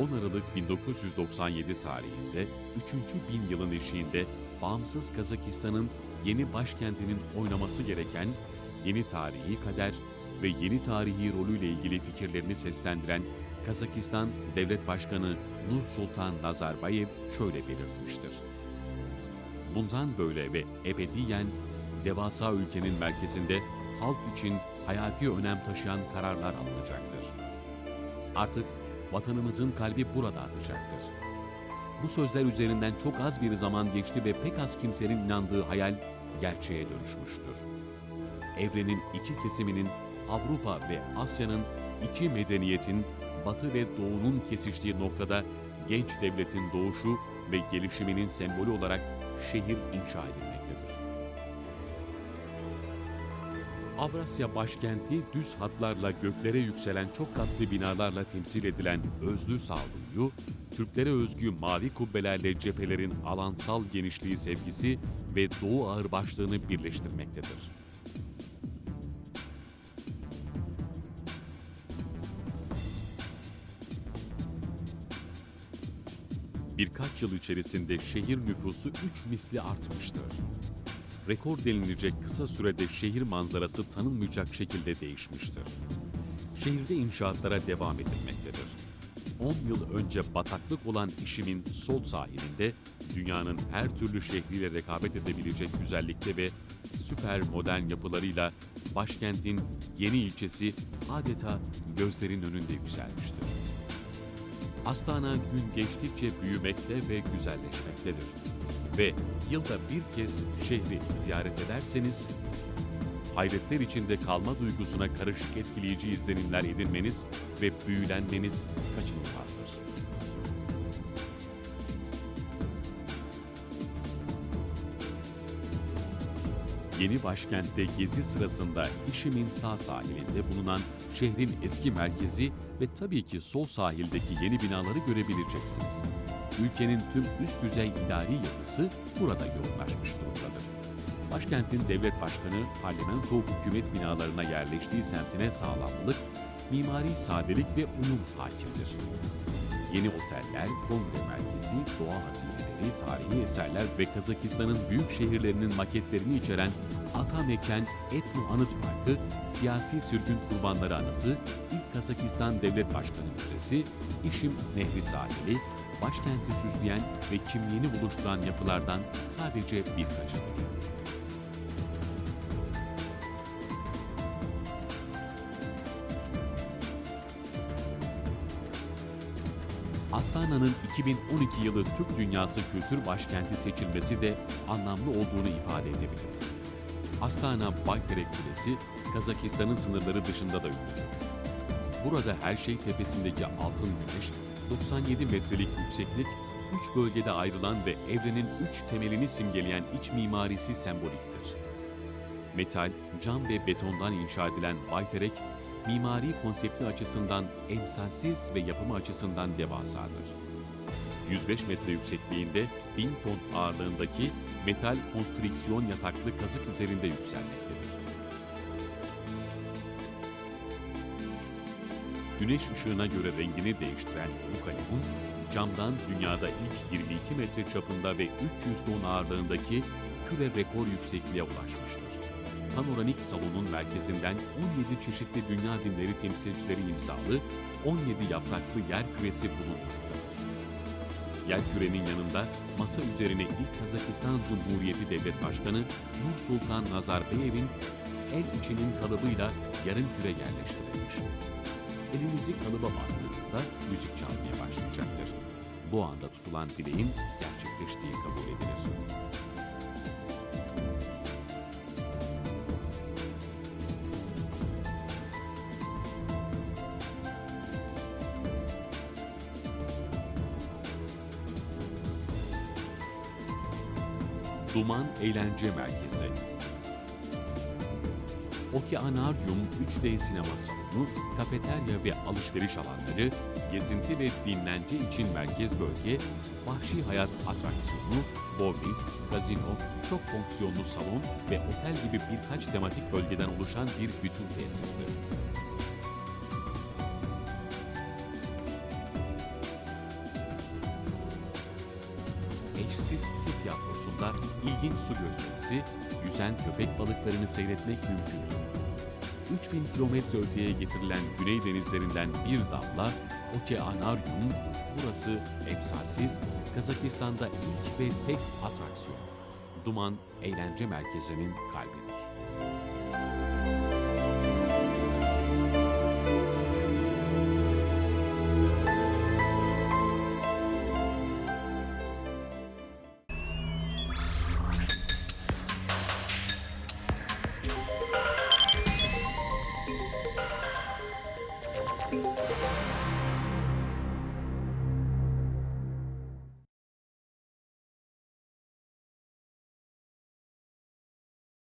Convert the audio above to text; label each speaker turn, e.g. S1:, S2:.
S1: 10 Aralık 1997 tarihinde 3. bin yılın eşiğinde bağımsız Kazakistan'ın yeni başkentinin oynaması gereken yeni tarihi kader ve yeni tarihi rolüyle ilgili fikirlerini seslendiren Kazakistan Devlet Başkanı Nur Sultan Nazarbayev şöyle belirtmiştir. Bundan böyle ve ebediyen devasa ülkenin merkezinde halk için hayati önem taşıyan kararlar alınacaktır. Artık vatanımızın kalbi burada atacaktır. Bu sözler üzerinden çok az bir zaman geçti ve pek az kimsenin inandığı hayal gerçeğe dönüşmüştür. Evrenin iki kesiminin Avrupa ve Asya'nın iki medeniyetin Batı ve Doğu'nun kesiştiği noktada genç devletin doğuşu ve gelişiminin sembolü olarak şehir inşa edilmektedir. Avrasya başkenti düz hatlarla göklere yükselen çok katlı binalarla temsil edilen özlü sağduyu, Türklere özgü mavi kubbelerle cephelerin alansal genişliği sevgisi ve doğu ağırbaşlığını birleştirmektedir. Birkaç yıl içerisinde şehir nüfusu 3 misli artmıştır. Rekor denilecek kısa sürede şehir manzarası tanınmayacak şekilde değişmiştir. Şehirde inşaatlara devam edilmektedir. 10 yıl önce bataklık olan işimin sol sahilinde dünyanın her türlü şehriyle rekabet edebilecek güzellikte ve süper modern yapılarıyla başkentin yeni ilçesi adeta gözlerin önünde yükselmiştir. Astana gün geçtikçe büyümekte ve güzelleşmektedir. Ve yılda bir kez şehri ziyaret ederseniz, hayretler içinde kalma duygusuna karışık etkileyici izlenimler edinmeniz ve büyülenmeniz kaçınılmazdır. Yeni başkentte gezi sırasında İşim'in sağ sahilinde bulunan şehrin eski merkezi ve tabii ki sol sahildeki yeni binaları görebileceksiniz. Ülkenin tüm üst düzey idari yapısı burada yoğunlaşmış durumdadır. Başkentin devlet başkanı parlamento hükümet binalarına yerleştiği semtine sağlamlık, mimari sadelik ve uyum hakimdir. Yeni oteller, kongre merkezi, doğa hazineleri, tarihi eserler ve Kazakistan'ın büyük şehirlerinin maketlerini içeren Atamekan Etno Anıt Parkı, siyasi sürgün kurbanları anıtı, ilk Kazakistan Devlet Başkanı Müzesi, İşim Nehri sahili, başkenti süsleyen ve kimliğini buluşturan yapılardan sadece birkaçıdır. Astana'nın 2012 yılı Türk Dünyası Kültür Başkenti seçilmesi de anlamlı olduğunu ifade edebiliriz. Astana Bayterek Kulesi, Kazakistan'ın sınırları dışında da ünlüdür. Burada her şey tepesindeki altın güneş, 97 metrelik yükseklik, üç bölgede ayrılan ve evrenin üç temelini simgeleyen iç mimarisi semboliktir. Metal, cam ve betondan inşa edilen Bayterek, mimari konsepti açısından emsalsiz ve yapımı açısından devasadır. 105 metre yüksekliğinde 1000 ton ağırlığındaki metal konstrüksiyon yataklı kazık üzerinde yükselmektedir. Güneş ışığına göre rengini değiştiren bu kalemun, camdan dünyada ilk 22 metre çapında ve 300 ton ağırlığındaki küre rekor yüksekliğe ulaşmıştır. Panoramik salonun merkezinden 17 çeşitli dünya dinleri temsilcileri imzalı 17 yapraklı yer küresi bulunmaktadır. Yer kürenin yanında masa üzerine ilk Kazakistan Cumhuriyeti Devlet Başkanı Nur Sultan Nazarbayev'in el içinin kalıbıyla yarım küre yerleştirilmiş. Elinizi kalıba bastığınızda müzik çalmaya başlayacaktır. Bu anda tutulan dileğin gerçekleştiği kabul edilir. Duman Eğlence Merkezi Okeanaryum 3D sinema salonu, kafeterya ve alışveriş alanları, gezinti ve dinlence için merkez bölge, vahşi hayat atraksiyonu, bowling, gazino, çok fonksiyonlu salon ve otel gibi birkaç tematik bölgeden oluşan bir bütün tesistir. Tiyatrosunda ilginç su gösterisi, yüzen köpek balıklarını seyretmek mümkündür. 3000 kilometre öteye getirilen güney denizlerinden bir damla Okeanaryum, burası emsalsiz, Kazakistan'da ilk ve tek atraksiyon. Duman Eğlence Merkezi'nin kalbidir. ピッ!